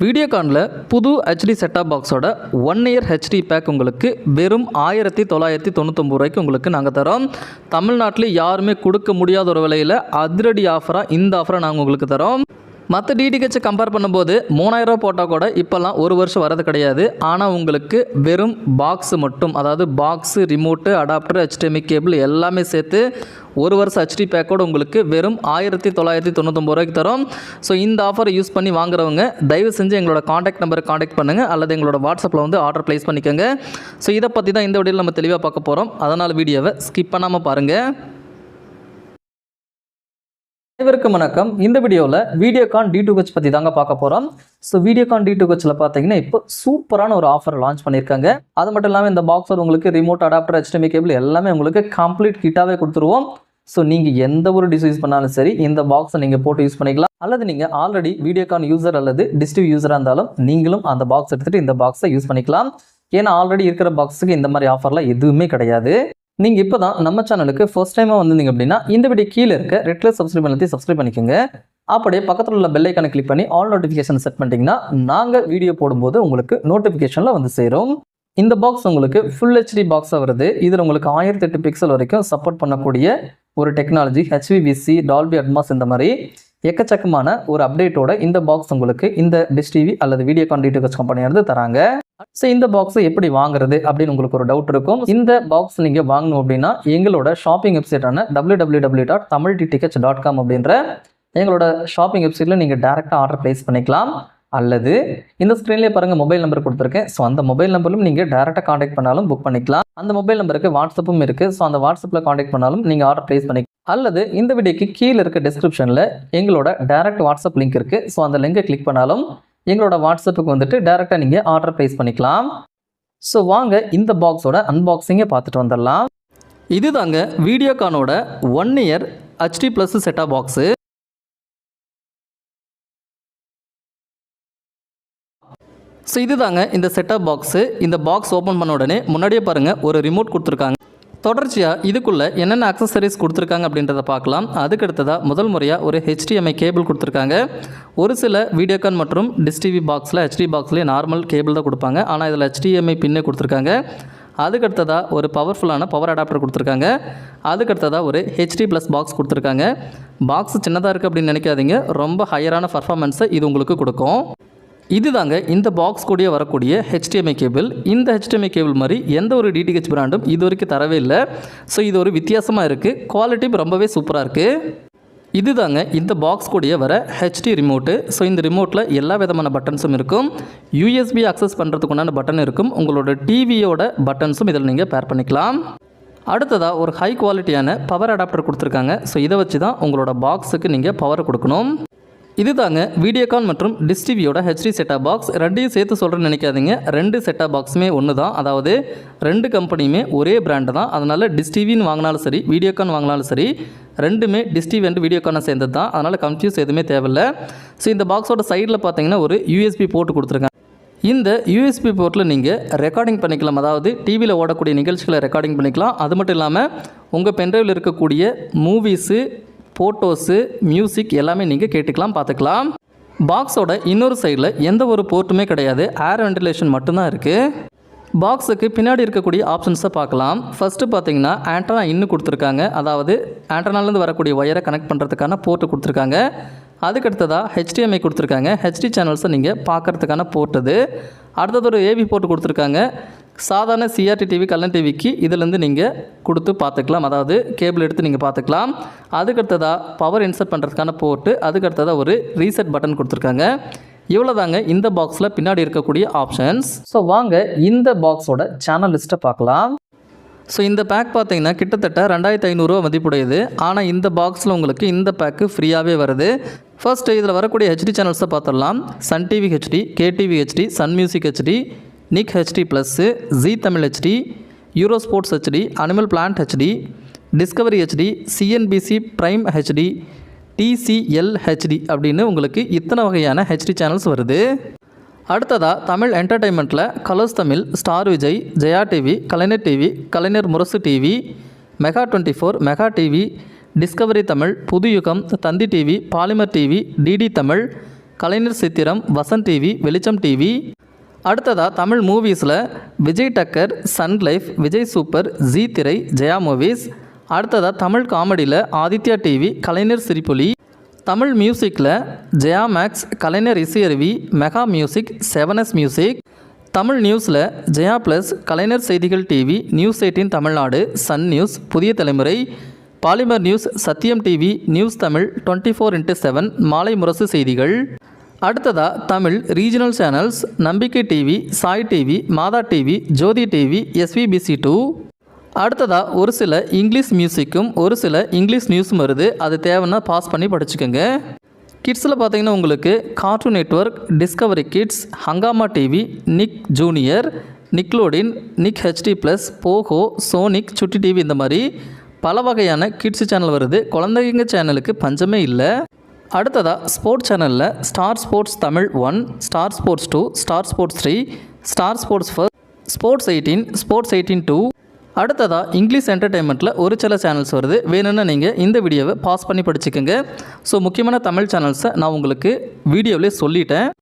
வீடியோகானில் புது HD set top பாக்ஸோட one year HD pack உங்களுக்கு வெறும் ஆயிரத்தி தொள்ளாயிரத்தி தொண்ணூத்தொம்பது ரூபாய்க்கு உங்களுக்கு நாங்கள் தரோம். தமிழ்நாட்டில் யாருமே கொடுக்க முடியாத ஒரு விலையில் அதிரடி ஆஃபராக இந்த ஆஃபரை நாங்கள் உங்களுக்கு தரோம். மற்ற டிடிஹெச்சை கம்பேர் பண்ணும்போது மூணாயிரரூவா போட்டால் கூட இப்போல்லாம் ஒரு வருஷம் வரது கிடையாது. ஆனால் உங்களுக்கு வெறும் பாக்ஸு மட்டும் அதாவது box remote adapter HDMI cable எல்லாமே சேர்த்து ஒரு வருஷம் ஹெச்டி பேக்கோடு உங்களுக்கு வெறும் ஆயிரத்தி தொள்ளாயிரத்தி தொண்ணூத்தொம்பது ரூபாய்க்கு தரும். ஸோ இந்த ஆஃபரை யூஸ் பண்ணி வாங்குறவங்க தயவு செஞ்சு எங்களோட காண்டாக்ட் நம்பரை காண்டாக்ட் பண்ணுங்கள் அல்லது எங்களோட வாட்ஸ்அப்பில் வந்து ஆர்டர் ப்ளேஸ் பண்ணிக்கோங்க. ஸோ இதை பற்றி தான் இந்த வீடியோவில் நம்ம தெளிவாக பார்க்க போகிறோம் அதனால் வீடியோவை ஸ்கிப் பண்ணாமல் பாருங்கள் அனைவருக்கும் வணக்கம். இந்த வீடியோவில் வீடியோகான் டி டூ ஹெச் பற்றி தாங்க பார்க்க போகிறோம் ஸோ வீடியோகான் டி டூ ஹெச்சில் பார்த்தீங்கன்னா இப்போ சூப்பரான ஒரு ஆஃபர் லான்ச் பண்ணியிருக்காங்க அது மட்டும் இல்லாமல் இந்த பாக்ஸர் உங்களுக்கு ரிமோட் அடாப்டர் ஹெச்டிமி கேபிள் எல்லாமே உங்களுக்கு கம்ப்ளீட் கிட்டாகவே கொடுத்துருவோம். ஸோ நீங்கள் எந்த ஒரு டிஷ் யூஸ் பண்ணாலும் சரி இந்த பாக்ஸை நீங்கள் போட்டு யூஸ் பண்ணிக்கலாம். அல்லது நீங்கள் ஆல்ரெடி வீடியோகான் யூசர் அல்லது டிஸ்டிவ் யூசராக இருந்தாலும் நீங்களும் அந்த பாக்ஸ் எடுத்துகிட்டு இந்த பாக்ஸை யூஸ் பண்ணிக்கலாம். ஏன்னா ஆல்ரெடி இருக்கிற பாக்ஸுக்கு இந்த மாதிரி ஆஃபர்லாம் எதுவுமே கிடையாது. நீங்கள் இப்போ தான் நம்ம சேனலுக்கு ஃபர்ஸ்ட் டைமாக வந்திருந்தீங்க அப்படின்னா இந்த வீடியோ கீழே இருக்க ரெட் கலர் சப்ஸ்கிரைப் பண்ணி சப்ஸ்கிரைப் பண்ணிக்கோங்க. அப்படியே பக்கத்தில் உள்ள பெல் ஐக்கானை கிளிக் பண்ணி ஆல் நோட்டிஃபிகேஷன் செட் பண்ணிட்டீங்கன்னா நாங்கள் வீடியோ போடும்போது உங்களுக்கு நோட்டிஃபிகேஷனில் வந்து சேரும். இந்த பாக்ஸ் உங்களுக்கு ஃபுல் ஹெச்டி பாக்ஸாக வருது. இதில் உங்களுக்கு ஆயிரத்தி எட்டு பிக்சல் வரைக்கும் சப்போர்ட் பண்ணக்கூடிய ஒரு டெக்னாலஜி ஹெச்விபிசி டால்பி அட்மாஸ் இந்த மாதிரி எக்கச்சக்கமான ஒரு அப்டேட்டோட இந்த பாக்ஸ் உங்களுக்கு இந்த டிஷ் டிவி அல்லது வீடியோ கான்டிடியூஸ் கம்பெனியானது தராங்க. ஸோ இந்த பாக்ஸை எப்படி வாங்குறது அப்படின்னு உங்களுக்கு ஒரு டவுட் இருக்கும். இந்த பாக்ஸ் நீங்கள் வாங்கணும் அப்படின்னா எங்களோட shopping வெப்சைட்டான W W W dot Tamil DTH dot com அப்படின்ற எங்களோட ஷாப்பிங் வெப்சைட்டில் நீங்கள் டேரெக்டாக ஆர்டர் ப்ளேஸ் பண்ணிக்கலாம். அல்லது இந்த ஸ்க்ரீன்லேயே பாருங்கள் மொபைல் நம்பர் கொடுத்துருக்கேன். ஸோ அந்த மொபைல் நம்பரும் நீங்கள் டேரெக்டாக காண்டாக்ட் பண்ணாலும் புக் பண்ணிக்கலாம். அந்த மொபைல் நம்பருக்கு வாட்ஸ்அப்பும் இருக்குது ஸோ அந்த வாட்ஸ்அப்பில் காண்டாக்ட் பண்ணாலும் நீங்கள் ஆர்டர் ப்ளேஸ் பண்ணிக்கலாம் அல்லது இந்த வீடியோக்கு கீழே இருக்க டிஸ்கிரிப்ஷனில் எங்களோட டேரக்ட் வாட்ஸ்அப் லிங்க் இருக்குது ஸோ அந்த லிங்கை கிளிக் பண்ணாலும் எங்களோட வாட்ஸ்அப்புக்கு வந்துட்டு டேரெக்டாக நீங்கள் ஆர்டர் ப்ளேஸ் பண்ணிக்கலாம். ஸோ வாங்க இந்த பாக்ஸோட அன்பாக்சிங்கை பார்த்துட்டு வந்துடலாம். இதுதாங்க வீடியோகானோட one year HD plus set top box so இதுதாங்க இந்த செட்டப் பாக்ஸு இந்த பாக்ஸ் ஓப்பன் பண்ண உடனே முன்னாடியே பாருங்கள் ஒரு ரிமோட் கொடுத்துருக்காங்க. தொடர்ச்சியாக இதுக்குள்ளே என்னென்ன அக்சசரிஸ் கொடுத்துருக்காங்க அப்படின்றத பார்க்கலாம். அதுக்கு அடுத்ததாக முதல் முறையாக ஒரு ஹெச்டிஎம்ஐ கேபிள் கொடுத்துருக்காங்க. ஒரு சில வீடியோகான் மற்றும் டிஸ்டிவி பாக்ஸில் ஹெச்டி பாக்ஸ்லேயே நார்மல் கேபிள் தான் கொடுப்பாங்க. ஆனால் இதில் ஹெச்டிஎம்ஐ பின்னே கொடுத்துருக்காங்க. அதுக்கு அடுத்ததாக ஒரு பவர்ஃபுல்லான பவர் அடாப்டர் கொடுத்துருக்காங்க. அதுக்கு அடுத்ததாக ஒரு ஹெச்டி ப்ளஸ் பாக்ஸ் கொடுத்துருக்காங்க. பாக்ஸ் சின்னதாக இருக்குது அப்படின்னு நினைக்காதீங்க. ரொம்ப ஹையரான பர்ஃபாமன்ஸை இது உங்களுக்கு கொடுக்கும். இதுதாங்க இந்த பாக்ஸ் கூடயே வரக்கூடிய ஹெச்டிஎம்ஐ கேபிள் இந்த ஹெச்டிஎம்ஐ கேபிள் மாதிரி எந்த ஒரு டிடிஹெச் பிராண்டும் இது வரைக்கும் தரவே இல்லை. ஸோ இது ஒரு வித்தியாசமாக இருக்குது குவாலிட்டி ரொம்பவே சூப்பராக இருக்குது இதுதாங்க இந்த பாக்ஸ் கூடிய வர ஹெச்டி ரிமோட்டு ஸோ இந்த ரிமோட்டில் எல்லா விதமான பட்டன்ஸும் இருக்கும். யூஎஸ்பி அக்சஸ் பண்ணுறதுக்குண்டான பட்டன் இருக்கும். உங்களோட டிவியோட பட்டன்ஸும் இதில் நீங்கள் பேர் பண்ணிக்கலாம். அடுத்ததாக ஒரு ஹை குவாலிட்டியான பவர் அடாப்டர் கொடுத்துருக்காங்க. ஸோ இதை வச்சு தான் உங்களோட பாக்ஸுக்கு நீங்கள் பவர் கொடுக்கணும். இது தாங்க வீடியோகான் மற்றும் டிஸ்டிவியோட ஹெச்டி செட்டாப் பாக்ஸ் ரெண்டையும் சேர்த்து சொல்கிறேன்னு நினைக்காதீங்க. ரெண்டு செட்டாப் பாக்ஸுமே ஒன்று தான் அதாவது ரெண்டு கம்பெனியுமே ஒரே பிராண்டு தான். அதனால் டிஸ்டிவின்னு வாங்கினாலும் சரி வீடியோகான் வாங்கினாலும் சரி ரெண்டுமே டிஸ்டிவி அண்ட் வீடியோகானை சேர்ந்தது தான் அதனால் கன்ஃபியூஸ் எதுவுமே தேவையில்லை. ஸோ இந்த பாக்ஸோட சைடில் பார்த்தீங்கன்னா ஒரு யூஎஸ்பி போட்டு கொடுத்துருக்காங்க. இந்த யூஎஸ்பி போர்ட்டில் நீங்கள் ரெக்கார்டிங் பண்ணிக்கலாம். அதாவது டிவியில் ஓடக்கூடிய நிகழ்ச்சிகளை ரெக்கார்டிங் பண்ணிக்கலாம். அது மட்டும் இல்லாமல் உங்கள் பென்ட்ரைவில் இருக்கக்கூடிய மூவிஸு ஃபோட்டோஸு மியூசிக் எல்லாமே நீங்கள் கேட்டுக்கலாம் பார்த்துக்கலாம். பாக்ஸோட இன்னொரு சைடில் எந்த ஒரு போர்ட்டுமே கிடையாது. ஏர் வென்டிலேஷன் மட்டும்தான் இருக்குது பாக்ஸுக்கு பின்னாடி இருக்கக்கூடிய ஆப்ஷன்ஸை பார்க்கலாம். ஃபஸ்ட்டு பார்த்தீங்கன்னா ஆண்டனா இன்னும் கொடுத்துருக்காங்க. அதாவது ஆண்டனாலேருந்து வரக்கூடிய ஒயரை கனெக்ட் பண்ணுறதுக்கான போர்ட்டு கொடுத்துருக்காங்க. அதுக்கடுத்ததாக ஹெச்டிஎம்ஐ கொடுத்துருக்காங்க. ஹெச்டி சேனல்ஸை நீங்கள் பார்க்குறதுக்கான போர்ட் இது அடுத்தது ஒரு ஏவி போர்ட் கொடுத்துருக்காங்க. சாதாரண சிஆர்டி டிவி கல்லன் டிவிக்கு இதுலேருந்து நீங்கள் கொடுத்து பார்த்துக்கலாம். அதாவது கேபிள் எடுத்து நீங்கள் பார்த்துக்கலாம். அதுக்கு அடுத்ததாக பவர் இன்சர்ட் பண்ணுறதுக்கான போர்ட்டு அதுக்கு அடுத்ததாக ஒரு ரீசெட் பட்டன் கொடுத்துருக்காங்க. இவ்வளோதாங்க இந்த பாக்ஸில் பின்னாடி இருக்கக்கூடிய ஆப்ஷன்ஸ் ஸோ வாங்க இந்த பாக்ஸோட சேனல் லிஸ்ட்டை பார்க்கலாம். ஸோ இந்த பேக் பார்த்தீங்கன்னா கிட்டத்தட்ட ரெண்டாயிரத்து ஐநூறுரூவா மதிப்புடையது. ஆனால் இந்த பாக்ஸில் உங்களுக்கு இந்த பேக்கு ஃப்ரீயாகவே வருது. ஃபர்ஸ்ட் இதில் வரக்கூடிய ஹெச்டி சேனல்ஸை பார்த்துடலாம். Sun TV HD KTV HD Sun Music HD Nick HD plus Zee Tamil HD Euro Sports HD Animal Planet HD Discovery HD CNBC Prime HD DCL HD அப்படின்னு உங்களுக்கு இத்தனை வகையான ஹெச்டி சேனல்ஸ் வருது. அடுத்ததாக Tamil என்டர்டைன்மெண்ட்டில் Colors Tamil Star Vijay Jaya TV Kalaignar TV Kalaignar Murasu TV Mega twenty four Mega TV Discovery Tamil Puthuyugam Thanthi TV Polimer TV DD Tamil Kalaignar Chithiram Vasanth TV Velicham TV அடுத்ததாக Tamil மூவிஸில் Vijay Takkar Sun Life Vijay Super Zee Thirai Jaya Movies அடுத்ததாக தமிழ் காமெடியில் Adithya TV Kalaignar Sirippoli. Tamil மியூசிக்கில் Jaya Max Kalaignar Isaiaruvi Mega Music Sevens Music Tamil நியூஸில் Jaya Plus Kalaignar Seithigal TV News eighteen Tamil Nadu Sun News Puthiya Thalaimurai. Polimer News Sathiyam TV News Tamil twenty four into seven Malai Murasu Seithigal. அடுத்ததாக Tamil regional channels Nambikkai TV Sai TV Matha TV Jothi TV SVBC two அடுத்ததாக ஒரு சில English மியூசிக்கும் ஒரு சில English நியூஸும் வருது. அது தேவைன்னா பாஸ் பண்ணி படிச்சுக்கோங்க. கிட்ஸில் பார்த்தீங்கன்னா உங்களுக்கு Cartoon Network Discovery Kids Hungama TV Nick Junior Nickelodeon Nick HD plus Pogo Sonic Chutti TV இந்த மாதிரி பல வகையான கிட்ஸ் சேனல் வருது. குழந்தைங்க சேனலுக்கு பஞ்சமே இல்லை. அடுத்ததாக ஸ்போர்ட்ஸ் சேனலில் Star Sports Tamil one Star Sports two Star Sports three Star Sports First Sports eighteen Sports eighteen two அடுத்ததாக இங்கிலீஷ் என்டர்டெயின்மெண்ட்டில் ஒரு சில சேனல்ஸ் வருது. வேணும்னா நீங்கள் இந்த வீடியோவை பாஸ் பண்ணி படிச்சுக்கோங்க. ஸோ முக்கியமான தமிழ் சேனல்ஸை நான் உங்களுக்கு வீடியோவிலே சொல்லிட்டேன்.